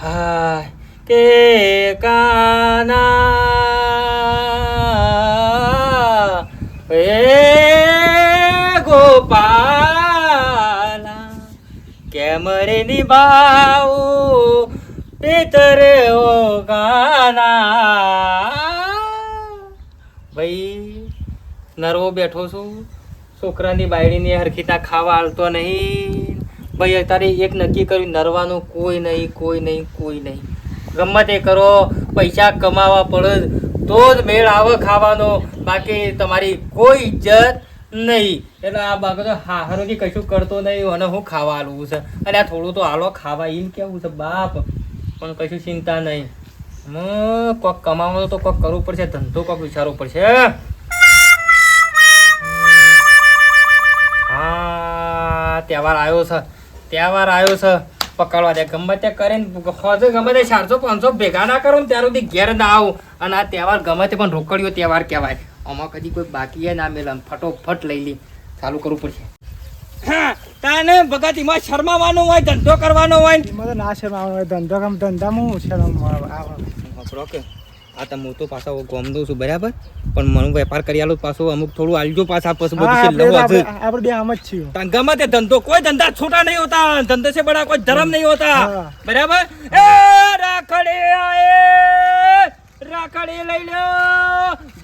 હાય કે કાના એ ગોપાલા કેમ રે નિભાવું પિતર ગાના ભાઈ નરવો બેઠો છું છોકરાની બાયડીની હરખીતા ખાવા હાલતો નહીં ભાઈ અત્યારે એક નક્કી કર્યું, નરવાનું કોઈ નહીં કોઈ નહીં કોઈ નહીં. ગમે તે કરો, પૈસા કમાવા પડે તો જ મેળ આવે ખાવાનો. બાકી તમારી કોઈ ઇજ્જત નહીં. એટલે આ બાબતો હાહરોથી કશું કરતો નહીં અને હું ખાવા હાલવું છે. અને આ થોડું તો હાલો ખાવા એમ કેવું છે બાપ? પણ કશું ચિંતા નહીં. હું, કોક કમાવાનું તો કોક કરવું પડશે, ધંધો કોક વિચારવો પડશે. હા, તહેવાર આવ્યો છે. તહેવાર આવ્યો છે પકડવા દે. ગમે તે કરીને હોજે ગમે તે ચારસો પાંચસો ભેગા ના કરો ને ત્યાર સુધી ઘેર ના આવું. અને આ તહેવાર ગમે તે પણ રોકડ્યો તહેવાર કહેવાય. આમાં કદી કોઈ બાકી ના મેલે ફટોફટ લઈ લી. ચાલુ કરવું પડશે. હા તાને ભગત એમાં શરમાવાનું હોય ધંધો કરવાનો હોય ને. તો ના શરમાવાનો હોય. ધંધો કામ ધંધામાં હું શરમ આવે. આપણો કે. આ તમે હું તો પાછા ગોમદો છું બરાબર? પણ મને વેપાર કરી આલો પાછો અમુક થોડું આલજો પાછા આપણે બે આમ જ છીએ. ગમે તે ધંધો કોઈ ધંધા છોટા નહીં હોતા ધંધે છે બડા કોઈ ધર્મ નહીં હોતા. બરાબર? એ રાખડે આએ રાખડી લઈ લો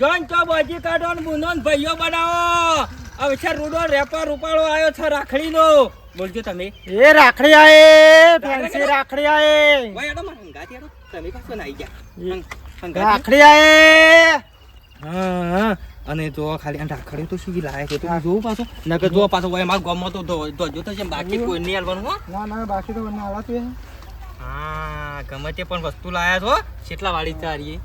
જોન ચો બોજી કાઢો ને બુનો ભાઈઓ બનાવો. હવે વિચાર રૂડો રેપર રૂપાળો આવ્યો છે રાખડીનો. બોલજો તમે. એ રાખડી આયે ફેન્સી રાખડી આયે ભાઈ એડો મારા હંગાથી એડો તમે પાછો ના આવી ગયા રાખડી આયે હા હા અને જો ખાલી આ રાખડી તો શું લાયક છે? તું જોવું પાછો. નકર જો પાછો ભાઈ મારા ગામમાં તો ધોજો તો છે બાકી કોઈ નહીં હાલવાનું હો. ના ના બાકી તો મને આવડતું હે હા ગમે તે પણ વસ્તુ લાયા છો. કેટલા વાળી છે હારી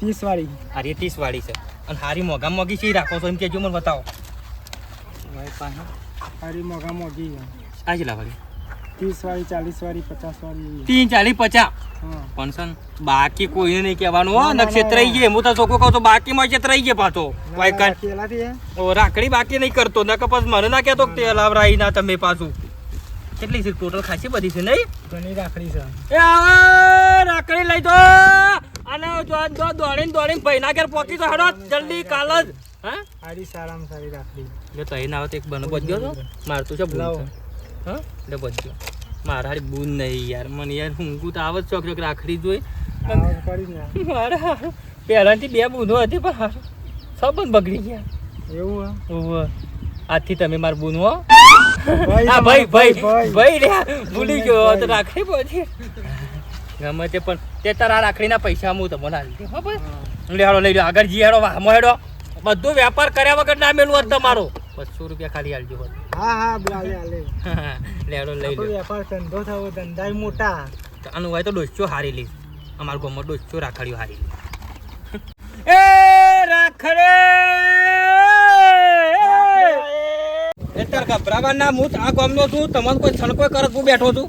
ત્રીસ વાળી. હારી ત્રીસ વાળી છે. અને હારી મોગા મોગી છે રાખો છો એમ કેજો મને બતાવો. ભાઈ પાસે. હારી મોઘા મોઘી આ કેટલા વાળી ત્રીસ વાળી ચાલીસ વાળી પચાસ વાળી તીન ચાલી પચાસ. હા. પણ બાકી કોઈને નહીં કહેવાનું હો ના, ના, ગયે હું તો છોકરો કહું તો બાકીમાં ક્ષેત્રઈ છે પાછો. ઓ રાખડી બાકી નહીં કરતો ના કપાસ મને ના કહેતો કે તે આવરાઈ ના તમે પાછું. કેટલી છે ટોટલ ખાસી બધી છે નહીં? ઘણી રાખડી છે. એ રાખડી લઈ દો અને જો દોડીને દોડીને ભાઈ ના ઘેર પહોંચી તો હડો જલ્દી કાલ જ. હા? હારી સારામાં સારી રાખડી. તો એક બનો બચ્યો તો? માર તો છે લાવો. હા? એટલે બચ્યો મારા હારી બૂન નહીં યાર. મને યાર ઊંઘું તો આવત ચોક ચોક રાખડી જોઈ. મારા પહેલાંથી બે બૂનો હતી પણ હારું. બગડી ગયા. એવું હે. આજથી તમે માર બૂન હો. ભાઈ હા ભાઈ ભાઈ રે. ભૂલી ગયો. તો રાખડી પછી. ગમે તે પણ. તે તારા રાખડીના પૈસા હું તમને આવી દઉં. હો ભાઈ. લે હેડો લઈ લો. આગળ જી હેડો હેડો. બધું વેપાર કર્યા વગર ના મેલું હોત તમારો. બસો રૂપિયા ખાલી આલજો હોત. હા હા બોલે આલે લે. લઈ લો વેપાર ધંધો થવો ધંધા મોટા. આનું હોય તો ડોસ્યો હારી લઈશ અમારા ગામમાં ડોસ્યો રાખડ્યો હારી લે. એ રાખડે! એ તાર ગભરાવા ના હું આ ગામનો છું. તમને કોઈ છણકો કરત હું બેઠો છું.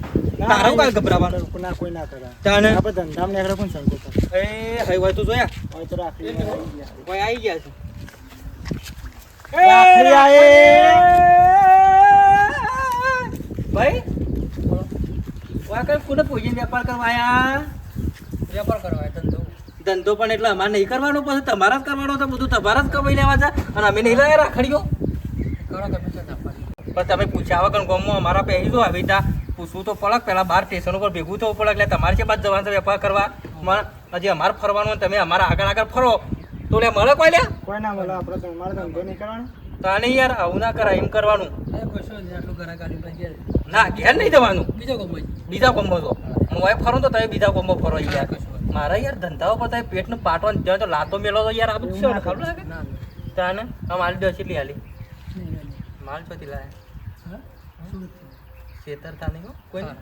તારો કાલ ગભરાવાનો? ના કોઈ ના કરે. તાને આપણે ધંધામાં નીકળે પણ સંકો કરે? એ હઈ હોય તું જોયા. હોય તો રાખડી આવી ગયા. કોઈ આવી ગયા છે. ભાઈ કઈ કોને પૂછીને વેપાર કરવા આયા? વેપાર કરવા ધંધો. ધંધો પણ એટલે અમારે નહીં કરવાનો પછી તમારા જ કરવાનો છે બધું તમારા જ કમાઈ લેવા છે. અને અમે નહીં લાયા રાખડીઓ. કરો તમે પણ તમે પૂછ્યા વગર ગામમાં અમારા પહેરી આવી તા પૂછવું તો પડે પહેલાં બહાર સ્ટેશન ઉપર ભેગું થવું પડે એટલે તમારે છે બાદ જવાનું વેપાર કરવા. મને હજી અમારે ફરવાનું તમે અમારા આગળ આગળ ફરો. તો લે મળે કોઈ લે? કોઈ ના મળે આપણે તમારે ધંધો નહીં કરવાનો. તો આને યાર આવું ના કરાય એમ કરવાનું. આટલું ઘરા ગાડી ના ઘેર નહીં જવાનું. બીજો કોમ્બો બીજા કોમ્બો તો. હું વાય ફરું તો તમે બીજા કોમ્બો ફરો યાર. મારા યાર ધંધાઓ પર તમે પેટનું પાટવાનું ત્યાં તો લાતો મેળો તો યાર આ બધું શું ખબર લાગે તાને આ માલ દસ એટલી હાલી. માલ ચોથી લાયા. છેતર તા નહીં કોઈ નહીં.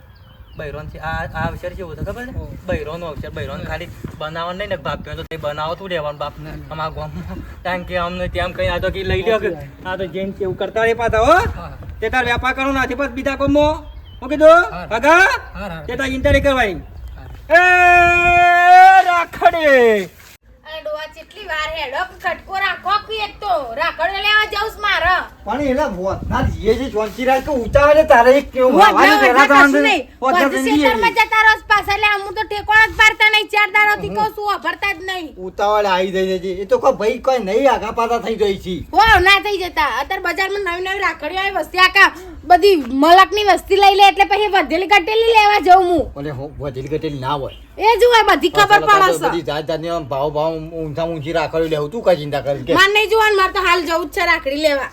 બૈરોન છે આ આ અક્ષર કેવું છે ખબર છે? બૈરોનો અક્ષર. બૈરોન ખાલી બનાવવાનું નહીં ને બાપ તો તે બનાવો તું લેવાનું બાપ. અમારા ગામમાં કારણ કે અમને તેમ કઈ આ તો કઈ લઈ લ્યો કે આ તો જેમ કેવું કરતા રે પાછા હો. તે તાર વેપાર કરવાનો નથી બસ બીજા કોમો. હું કીધું? હગા? તે તાર ઇન્ટરી કરવાની એ રાખડે! જેટલી વાર હેડો કટકો રાખો કે એક તો રાખડ લેવા જાઉસ માર. પણ એલા વોતના જીએ જે જોનસી રાખ કે ઉતાવળે તારે એક કેવું વાવાની પહેલા તો નહીં. વોતના વધ જલ્દી જતા રહો પાસ એટલે હું તો ઠેકોણ જ પાડતા નહીં ચાર દાડાથી કહું છું વાપરતા જ નહીં. ઉતાવળે આવી જાય છે એ તો કોઈ ભાઈ કોઈ નહીં આગા પાતા થઈ જાય છે. હો ના થઈ જતા. અત્યારે બજારમાં નવી નવી રાખડીઓ આવી વસ્તી આકા બધી મલકની વસ્તી લઈ લે એટલે પછી વધેલી કટેલી લેવા જાઉં હું. અને હું વધેલી કટેલી ના હોય. એ જ હોય બધી ખબર તો બધી જાત જાતની આમ ભાવ ભાવ ઊંચા ઊંચી રાખડી લેવું તું કઈ ચિંતા કરી કે? માર નહીં જોવાનું મારે તો હાલ જવું જ છે રાખડી લેવા.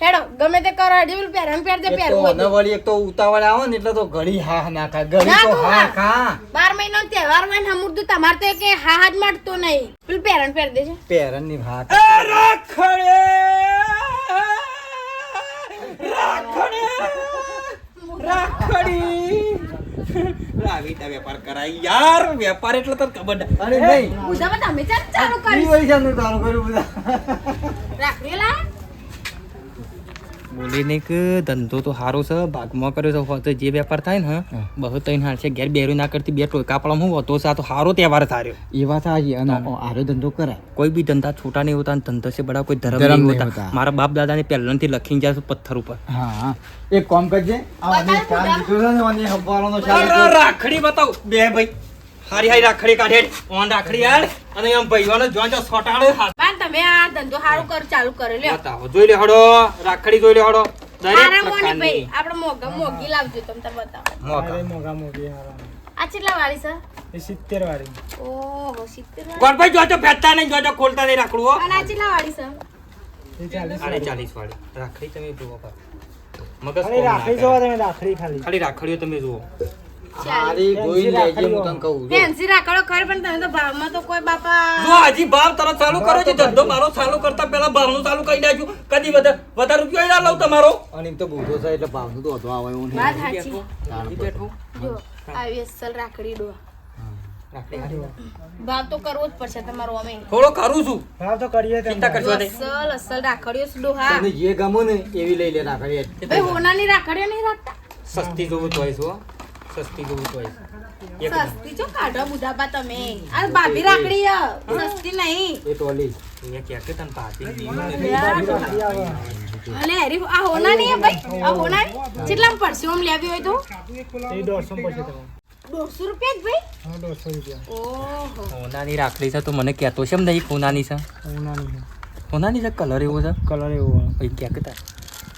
હેડો ગમે તે કરો હજી પેલું પહેરવાનું પહેરજે એક તો નવળી વળી એક તો ઉતાવળ આવે ને એટલે તો ઘડી હા ના ખા ઘડી તો હા હા. ખા. બાર મહિનો તહેવાર ને હમુરતું તમારે તો કે હા હા જ મળતો નહીં. પેલું પહેરણ પહેર દેજે. પહેરણની ભાત વેપાર કરાય યાર વેપાર એટલે તને ખબર ના. અરે નહીં. બુધા તમે ચાલ ચાલુ કરી વળી કર્યું બધા. રાખડી લા. બોલે ને કે ધંધો તો સારો છે ભાગમાં કર્યો છે તો જે વેપાર થાય ને બહુ તૈન હાલ છે ઘેર બેરું ના કરતી બે ટોયકા પણ હું હતો આ તો સારો તહેવાર થાર્યો એ વાત સાચી અને આરો ધંધો કરાય. કોઈ બી ધંધા છોટા નહીં હોતા ધંધો છે બડા કોઈ ધર્મ નહીં હોતા. મારા બાપ દાદા દાદાને પહેલાંથી લખીને જાય પથ્થર ઉપર. હા એક કામ કરજે રાખડી બતાવ. બે ભાઈ. હારી હારી રાખડી કાઢે ઓન રાખડી યાર અને એમ ભાઈઓને જોન જો સોટાડે હાથ. તમે આ ધંધો સારું કર ચાલુ કરે લ્યો. બતાવો જોઈ લે હડો રાખડી જોઈ લે હડો. દરેક હારા મોની ભાઈ આપણે મોગા મોગી લાવજો તમ તાર બતાવો. મોકા મોગા મોગી હારા. આ કેટલા વાળી છે? એ સિત્તેર વાળી. ઓહો સિત્તેર વાળી. ભાઈ જોજો ફેંચતા નહીં જોજો ખોલતા નહીં રાખડું હો. અને આ કેટલા વાળી છે? એ વાળી. રાખડી તમે જુઓ પર મગજ રાખડી જોવા તમે રાખડી ખાલી. ખાલી રાખડીઓ તમે જુઓ. હારી ગોઈ લેજે હું તને કહું ફેન્સી રાખડો ખરી પણ તમે તો ભાવમાં તો કોઈ બાપા જો હજી ભાવ તરત ચાલુ કરો છો ધંધો મારો ચાલુ કરતા પહેલા ભાવનું ચાલુ કરી નાખ્યું કદી વધારે વધારે રૂપિયો ના લઉં તમારો. અને એમ તો બુધો છે એટલે ભાવનું તો વધુ આવે એવું વાત સાચી. તાણ પર. બેઠું. જો આવી અસલ રાખડી ડો ભાવ તો કરવો જ પડશે તમારો અમે. થોડો કરું છું. ભાવ તો કરીએ ચિંતા કરશો નહીં. અસલ અસલ રાખડીઓ છે ડોહા. તને જે ગમો ને એવી લઈ લે રાખડી ભાઈ હોનાની રાખડીઓ નહીં રાખતા? સસ્તી જોવું તો હો. સસ્તી જોવું તો સસ્તી જો કાઢો બુધાબા તમે. આ ભાભી રાખડી સસ્તી નહીં. એ ટોલી. એ કે કે તન પાતી અલે હરી આ હોનાની નહીં ભાઈ? આ હોના કેટલા પડશે ઓમ લેવી હોય તો? એ 150 પડશે તમારે. દોઢસો રૂપિયા જ ભાઈ? હા દોઢસો રૂપિયા. ઓહો. સોનાની રાખડી છે તો મને કહેતો છે એમ નહીં સોનાની છે. સોનાની છે. કલર એવો છે? કલર એવો. ભાઈ ક્યાં કે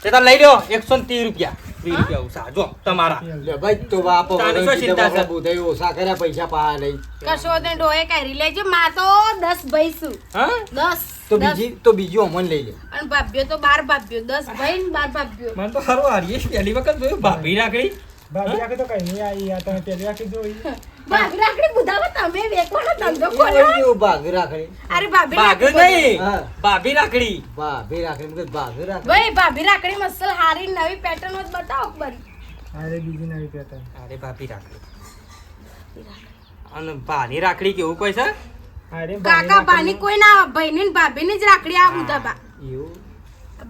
તે લઈ લ્યો એકસો ને ત્રીસ રૂપિયા. ત્રીસ રૂપિયા ઓછા તમારા. લે ભાઈ તો બાપો તારી શું ચિંતા છે? બુધાઈ ઓછા કર્યા પૈસા પા નહીં. કશો તે ડોએ કાઢી લેજો. માં તો દસ ભાઈ છું. હા? દસ તો બીજી તો બીજો અમન લઈ લે. અને ભાભ્યો તો બાર ભાભ્યો દસ ભાઈ ને બાર ભાભ્યો મને તો સારું હારીએ. પહેલી વખત જોયું ભાભી રાખડી. ભાભી રાખી તો કઈ નહીં આવી આ તમે પેલી રાખી જોઈ ભાભી રાખડી બુધાવો તમે વેકવાનો ધંધો ખોલ્યો રાખડી અરે ભાભી ભાગ નહીં. ભાભી રાખડી ભાભી રાખડી મતલબ ભાભી રાખડી ભાઈ ભાભી રાખડી મસલ હારી નવી પેટર્ન જ બતાવો બન. અરે બીજી નવી પેટર્ન અરે ભાભી રાખડી અને ભાની રાખડી કેવું કોઈ છે? અરે કાકા ભાની કોઈ ના ભાઈ ભાઈની ને ભાભીની જ રાખડી આ બુધાબા એવું?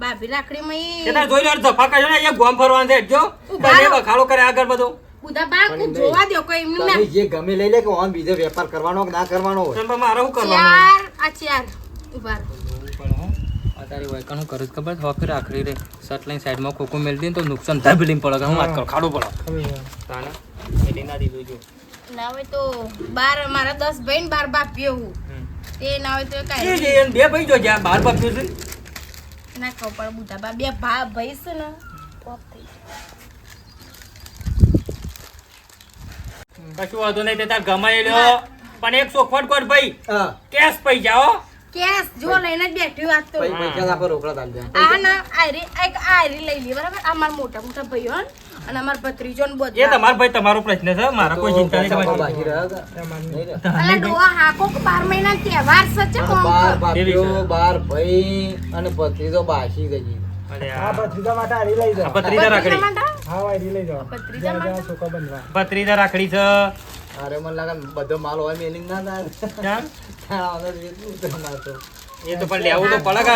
ભાભી રાખડી માં તે તાર જોઈ લો ધફાકા કરજો ને અહીંયા ગોમ ફરવાનું છે. જો ઊભા તમે રહો. બખાડો કરે આગળ બધો. બુધાબા બા જોવા દો કોઈ એમને ના. જે ગમે લઈ લે કે ઓન બીજો વેપાર કરવાનો કે ના કરવાનો હોય. પણ મારે શું કરવાનું? ચાર આ ચાર. ઊભા હોય કણું કરું ખબર? હોફી રાખડી રે. શર્ટ લઈને સાઈડમાં કોકો મેળવી તો નુકસાન ધબલીમ પડે હું વાત કરું? ખાડું પડે એટલે ના. દીધું જો. ના હોય તો બાર મારા દસ ભાઈ ને બાર બાપ હું. હમ. તે ના હોય તો એ કાંઈ બે ભાઈ જો જ્યાં બાર બાપ્યું છે. ના ખબર પડે બુધાબા બે ભા ભાઈ છે ને. કશું વાંધો નહીં તે તાર ગમાઈ લ્યો. પણ એક સોખવટ કોટ ભાઈ. કેશ પૈ હો. કેસ જો લઈને જ બેઠી વાત તો પૈસા પર રોકડા તાલ દે. આ ના આયરી એક આરી લઈ લી બરાબર? આ મારા મોટા મોટા ભાઈઓ અને અમાર ભત્રીજો ને એ તમાર ભાઈ તમારો પ્રશ્ન છે મારા કોઈ ચિંતા નહીં તમારી. બાકી રહ્યા. અલા ડોવા હાકો કે 12 મહિના તહેવાર સચ્ચે કોમ બાર કર. બાર ભાઈ અને ભત્રીજો બાસી ગઈ અરે આ આ ભત્રીજા માટે આરી લઈ આ ભત્રીજા રાખડી? હા હારી લઈ જાઓ ભત્રીજા માટે? સુકો બનવા ભત્રીજા રાખડી છે અરે મને લાગે બધો માલ હોય મેલિંગ ના થાય ક્યાં હા, હવે એટલું તો ના તો. એ તો પણ લેવું તો પડે કે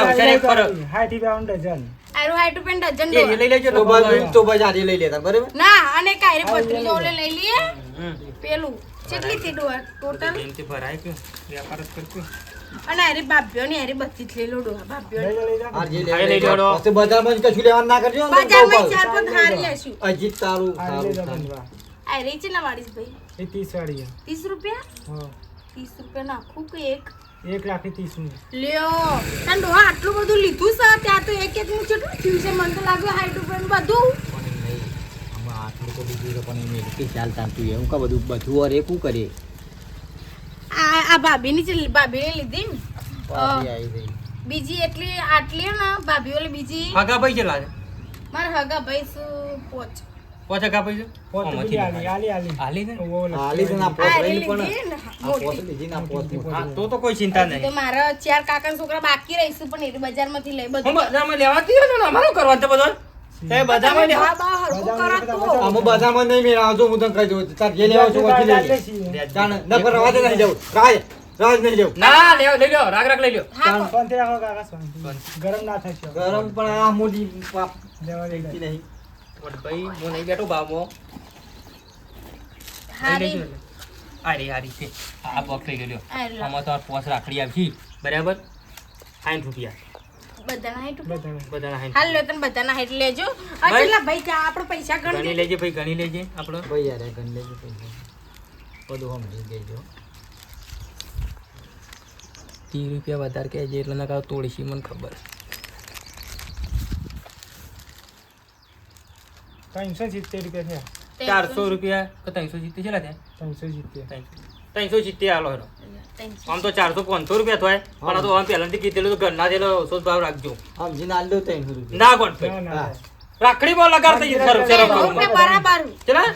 હાઈટી બાવન ડઝન. આરો હાઈટ પેન ડઝન એ લઈ લેજો તો બસ તો બસ આજે લઈ લેતા બરાબર? ના અને કાયરે પત્રી જો ઓલે લઈ લીએ પેલું કેટલી થી ડોર ટોટલ એમથી ભરાય કે? વેપાર જ કરતો અને અરે બાભ્યો ને અરે બધી જ લઈ લો ડોહા બાભ્યો લઈ જા લઈ જા હાર જે લઈ લઈ લેવડો. બજારમાં કશું લેવાનું ના કરજો બજારમાં ચાર પાંચ હારી લેશું. અજીત તારું આ ભાઈ? એ વાળી છે. ત્રીસ રૂપિયા? હા. ત્રીસ રૂપિયા નાખું કે એક? એક લાખ ત્રીસ લ્યો. તને ડોહા આટલું બધું લીધું છે? ત્યાં તો એક એક નું કેટલું થયું છે. મને તો લાગ્યું હાઈટ ઉપર બધું. પણ એમ નહીં. આમાં આટલું તો લીધું પણ એમ એટલી ખ્યાલ ચાલતું એવું કા બધું બધું અરે શું કરીએ આ આ ભાભીની જે ભાભીને લીધી ને. બીજી એટલી આટલી ને ભાભી ઓલી બીજી? હગા ભાઈ છે? મારા હગા ભાઈ શું પોચ પોચ હગા ભાઈ છે પોત આલી આલી આલી. ને? ઓવો લખી આ લીધું ના પણ આ ના તો તો કોઈ ચિંતા નહીં. તો મારા ચાર કાકા છોકરા બાકી રહીશું પણ એ બજારમાંથી લઈ હું બધું બજારમાં લેવા કીધું ને અમારું કરવા તો બધું. તે બજારમાં લેવા બા બા હરખું બજારમાં કરો બધા તો. નહીં મેળાવો છું, હું તને કહી દઉં. તાર જે લેવા છો ઓછી લઈ જાણ ન પર રવા દે નહીં જાવ રાજ, રાજ નહીં જાવ ના લેવ લઈ લ્યો રાગ રાગ લઈ લ્યો. હા શાંતિ રાખો કાકા. ગરમ ના થશો ગરમ પણ આ પાપ લેવા દે. નહીં. વટ ભાઈ હું નહીં બેઠો ભાવમાં હારી. હારી હારી છે. આ બોક્સ લઈ લ્યો. આમાં તો પોસ રાખડી આવશે બરાબર? સાઠ રૂપિયા. બધાના હાઈટ ઉપર બધાને. બધાના સાઠ હાલ લો તને બધાના હાઈટ લેજો. આ ભાઈ. કેટલા ભાઈ ત્યાં આપણે પૈસા ગણી ગણી લેજે ભાઈ ગણી લેજે આપણો. ભાઈ યાર, આ ગણ બધું સમજી દેજો. ત્રીસ રૂપિયા વધારે કે એટલે ના કાં તોડીશી મને ખબર. ત્રણસો સિત્તેર રૂપિયા થયા ચારસો રૂપિયા કે ત્રણસો સિત્તેર કેટલા થયા ત્રણસો સિત્તેર. ત્રણસો સિત્તેર આલો હેરો આમ તો ચારસો પાંચસો રૂપિયા થાય. પણ આ તો આમ પહેલાથી કીધેલું તો ઘરના દેલો ઓછો ભાવ રાખજો. સમજીને આલ દઉં ત્રણસો રૂપિયા. ના ગોઠ રાખડી. રાખડીમાં લગાડતા શરમ શરમ કરું બરાબર ચલા?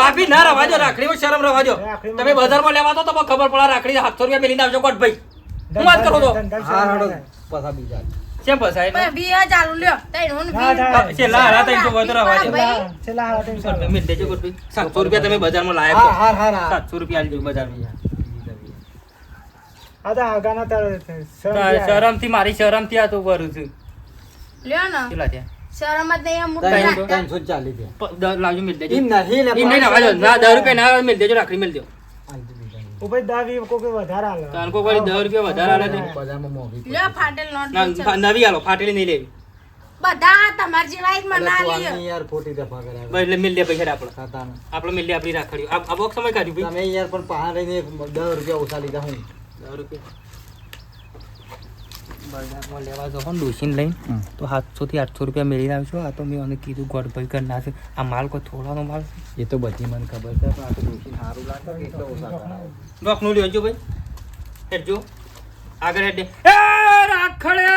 બાપી ના રવા રાખડી રાખડીમાં શરમ રવાજો તમે બજારમાં લેવા તો તમને ખબર પડે રાખડી સાતસો રૂપિયા મેલીને આવજો ગોઠ ભાઈ. હું વાત કરું તો? હા, હાડો. પાછા બીજા. ફસાય લ્યો. હું દેજો. રૂપિયા તમે બજારમાં લાયા હા, છો. રૂપિયા આલજો બજારમાં. આ તો આગાના તારે શરમથી મારી શરમથી આ તો ભરું છું. લ્યો ને. કેટલા થયા? શરમ જ નહીં આમ ત્રણસો ચાલી છે. લાવજો મિલ દેજો. નહીં નહીં ના દસ રૂપિયા ના મિલ દેજો રાખડી મિલ દો. દાવી વધારે આલે તાન વળી રૂપિયા વધારે આલે બજારમાં મોંઘી પડે. ફાટેલ નોટ ના, લઈ ફા- નવી આલો ફાટેલી નહીં લેવી. બધા તમાર જેવા જ મના લ્યો. યાર ખોટી દફા કર્યા એટલે મિલ પૈસા આપણે. આપણે મિલ દે આપણી રાખડી આ આ બોક્સ સમય કાઢ્યું ભાઈ. તમે યાર પણ પહાડ એક રૂપિયા ઓછા લીધા હું. દસ રૂપિયા. બજારમાં લેવા જાઓ ને ડોસીને લઈને. તો સાતસો થી આઠસો રૂપિયા મેળવી આવશો. આ તો મેં મને કીધું ગોળ ભાઈ કરી નાખે આ માલ કોઈ થોડાનો માલ એ તો બધી મને ખબર છે પણ આ તો ડોશીને સારું લાગે એટલે ઓછા કરાવે. ડોકનું લેજો ભાઈ. હેડજો. આગળ હેડે. એ રાખડે!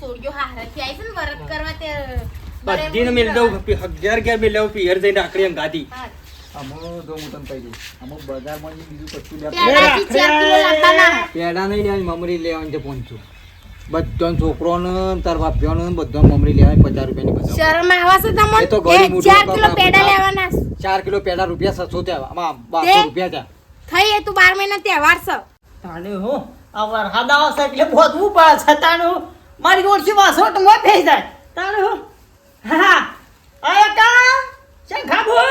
સોડિયો હારાથી આવી છે ને વરત કરવા તે બધીને મેળ દઉં. અગિયાર ગયા મેળ દઉં પિયર જઈને રાખડી એમ ગાધી આમાં જો હું તને કહી બજારમાં બીજું કશું કિલો લાવવાના. પેડા નહીં લેવાની મમરી લેવાની છે પહોંચું બધા છોકરોને તાર બાપ્યોને બધા મમરી લેવાની પચાસ રૂપિયાની બધા શરમ આવે છે તમને? તો ચાર કિલો પેડા. લેવાના ચાર કિલો પેડા રૂપિયા સસો થયા. આમાં બારસો રૂપિયા છે થઈ એ તું બાર મહિના તહેવાર છે. તાણે હું આ વરસાદ આવશે એટલે બહુ પડે છે. તાણે હું મારી ઓળખી વાસો તો મોં થઈ જાય. તાણે હું હા આયા કા શંખા બોલ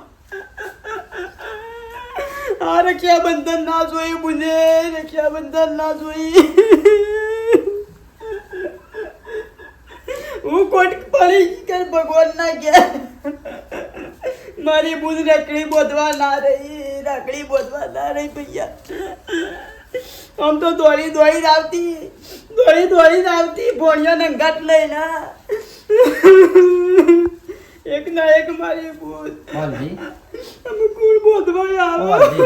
આ રક્ષાબંધન ના જોઈ બુને રક્ષાબંધન ના જોઈ. હું કોટ પડી કે ભગવાન ના ગયા મારી બુજ રકડી બોધવા ના રહી રકડી બોધવા ના રહી ભૈયા. આમ તો દોડી દોડી આવતી દોડી દોડી આવતી ભોણિયા નંગાટ લઈને. એક ના એક મારી ભૂત બોધવા આવે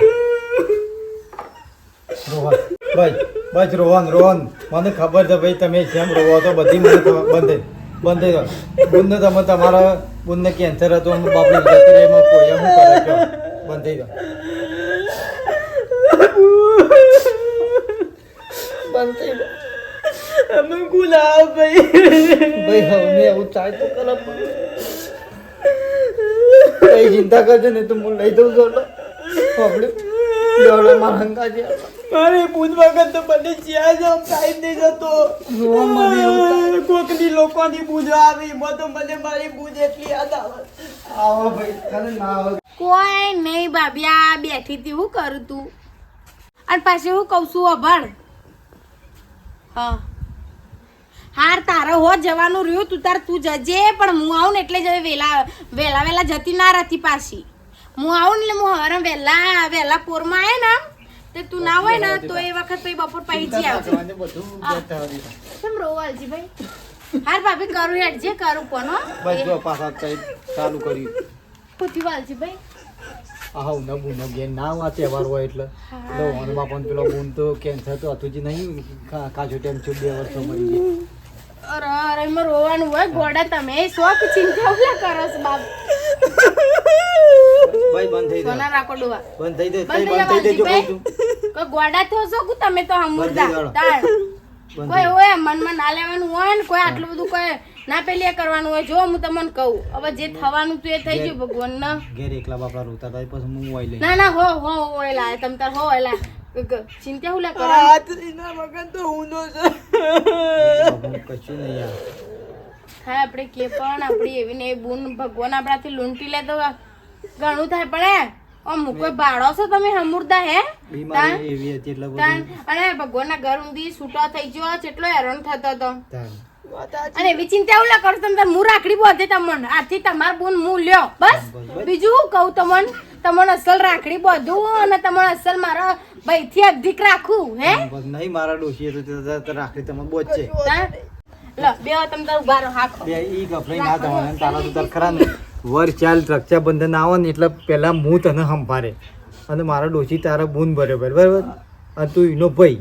રોહન ભાઈ બસ રોહન રોહન મને ખબર છે ભાઈ તમે જેમ રોવો તો બધી મને બંધ બંધ થઈ ગયો બુનને તમે તમારા બુનને કેન્સર હતું એમાં બાપની જતી એમાં કોઈ એમ કરે કયો બંધ થઈ ગયો બંધ થઈ ગયો. અમે ગુલાબ ભાઈ. ભાઈ હવે એવું ચાય તો કરે કઈ ચિંતા કરજો ને તો હું લઈ દઉં છું આપણે મારા હંગા છે અરે બુન વગર તો બધે જ્યાં જામ ટાઈમ નહીં જતો જોવા મને એવું થાય. કોકની લોકોની બુજ આવી. એમાં તો મને મારી બુજ એટલી યાદ આવે. આવો ભાઈ તને ના આવે કોઈ નહીં ભાભી આ બેઠી હતી. હું કરું તું? અને પાછી હું કહું છું અભણ. હા. હાર તારે હો જવાનું રહ્યું તું તાર તું જજે પણ હું આવું ને એટલે જ હવે વહેલા વહેલા વહેલા જતી ના રહેતી પાછી. હું આવું ને એટલે હું હવારે વહેલા વહેલા પોરમાં આવે ને તે તું ના હોય ને તો એ વખત પછી બપોર પછી જી આવજે. કેમ રોવાલજી ભાઈ હાર ભાભી કરું હેડ જે કરું પણ હો. બસ જો પાછા કઈ ચાલુ કર્યું. પૂછી વાલજીભાઈ આવ ન બુન બેન ના આ તહેવાર હોય એટલે. લો પણ પેલો ગુણ તો કેન્સર તો હતું જ નહીં કાજુ કાચો ટેમ છું બે વર્ષો મરી ગઈ અરે અરે એમાં રોવાનું હોય ગોડા તમે. શોખ ચિંતા કરો છો બાપ? ભાઈ બંધ થઈ સોના રાખો ડોવા. બંધ થઈ દે બંધ થઈ દેજો જા કહું છું કોઈ ગોડા થો છો કે તમે તો હમુરદા? તાણ. કોઈ હોય મનમાં ના લેવાનું હોય ને કોઈ આટલું બધું કોઈ ના પેલી કરવાનું હોય જો હું તમને કહું. હવે જે થવાનું તું એ થઈ ગયું ભગવાન ના ઘેર એકલા બાપડા રોતા હતા પછી હું વાઈ લઈ ના ના હો હો ઓયલા તમ તાર હો ઓયલા ચિંતા હું હુલા કરો હાથરીના મગન તો ઊંધો છે કશું નહીં યાર. હા આપણે કે પણ આપણી એવી ને બુન ભગવાન આપણાથી લૂંટી લે તો ઘણું થાય પણ આમ કોઈ બાળો છો તમે હમુરદા હે? બીમારી એવી હતી એટલે બધું અને ભગવાનના ઘર ઊંધી છૂટો થઈ ગયો કેટલો હેરાન થતો હતો અને એવી ચિંતા એવું કરો તમે તાર હું રાખડી બોધે તમને. આથી તમાર બોન હું લ્યો બસ. બીજું કહું તમને તમને અસલ રાખડી બોધું અને તમને અસલ મારા ભાઈથી અધિક રાખું હે? નહીં મારા ડોશી તો રાખી તમે બોજ છે? લો બે તમે તાર ઊભા રહો હાખો બે ઈ ગફરાઈ ના થવાના તારા તો તાર ખરા ને વર ચાલ રક્ષાબંધન આવે ને એટલે પહેલા હું તને સંભારે અને મારા ડોશી તારા બૂન બરોબર બરાબર? અને તું એનો ભાઈ.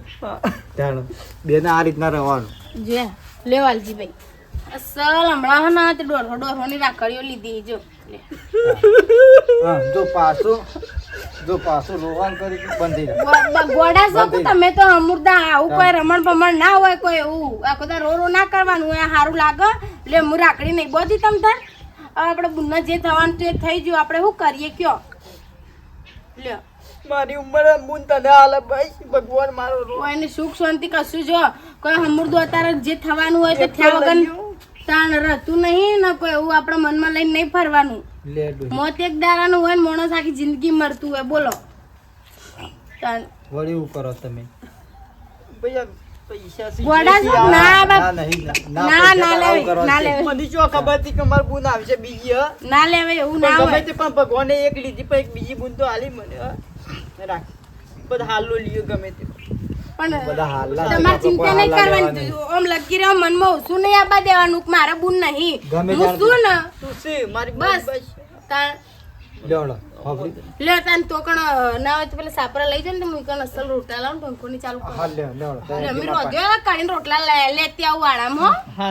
તાણ બેને આ રીતના રહેવાનું. જે લેવાલજી ભાઈ. અસલ હમણાં હે તે દોઢો દોઢોની રાખડીઓ લીધી જો. જો પાછું જો પાછું રોવાન કરી બંધ થઈ જાય ગો- બ- ગોડા છો તમે તો અમૃતા આવું કોઈ રમણ ભમણ ના હોય કોઈ એવું. આખો દાડો રો રો ના કરવાનું હોય સારું લાગે. એટલે હું રાખડી નહીં. બોધી તમ તાર. આપણે બુનને જે થવાનું તે થઈ ગયું. આપણે શું કરીએ કયો? લ્યો મારી ઉંમર બુન તને હાલે ભાઈ. ભગવાન મારો રો કોઈને સુખ શાંતિ કશું જો. કોઈ હમુરદું અત્યારે જે થવાનું હોય તો થયા વગર તાણ રહેતું નહીં. ને એવું આપણા મનમાં લઈને નહીં ફરવાનું. મોત એક દારાનું હોય ને માણસ આખી જિંદગી મરતું હોય બોલો. વળી એવું કરો તમે. ભગવાને એક લીધી પણ એક બીજી બુન તો હાલી મને હ. રાખ. બધા હાલો લીયો ગમે તે. પણ તમારે ચિંતા નહીં કરવાની. ઓમ લકી રહ્યો મનમાં ઓછું નહીં આપવા દેવાનું મારા બુન નહીં. હું શું ને? મારી બસ. લે તાન તો કણ ના હોય તો પેલા સાપરા લઈ જાય ને હું કણ અસલ રોટલા લાવું પંખોની ચાલુ કરું. અમે રોજો કાઢીને રોટલા લે- લેતી આવું વાળામાં હો.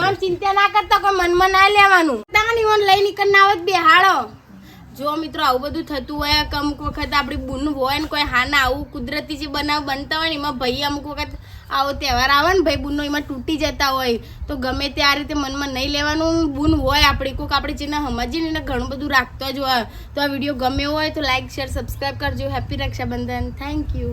એમ ચિંતા ના કરતા કોઈ મનમાં ના લેવાનું. તાની ઓન લઈ નીકળ ના આવત બેહાડો. જો મિત્રો, આવું બધું થતું હોય કે અમુક વખત આપણી બુન હોય ને કોઈ હાના આવું કુદરતી જે બનાવ બનતા હોય ને, એમાં ભાઈ અમુક વખત આવો તહેવાર આવે ને, ભાઈ બુનનો એમાં તૂટી જતા હોય. તો ગમે તે આ રીતે મનમાં નહીં લેવાનું બુન હોય આપણી કોઈક આપણે જેને સમજીને એને ઘણું બધું રાખતો જ હોય. તો આ વીડિયો ગમ્યો હોય તો લાઈક શેર સબસ્ક્રાઈબ કરજો. Happy Rakshabandhan thank you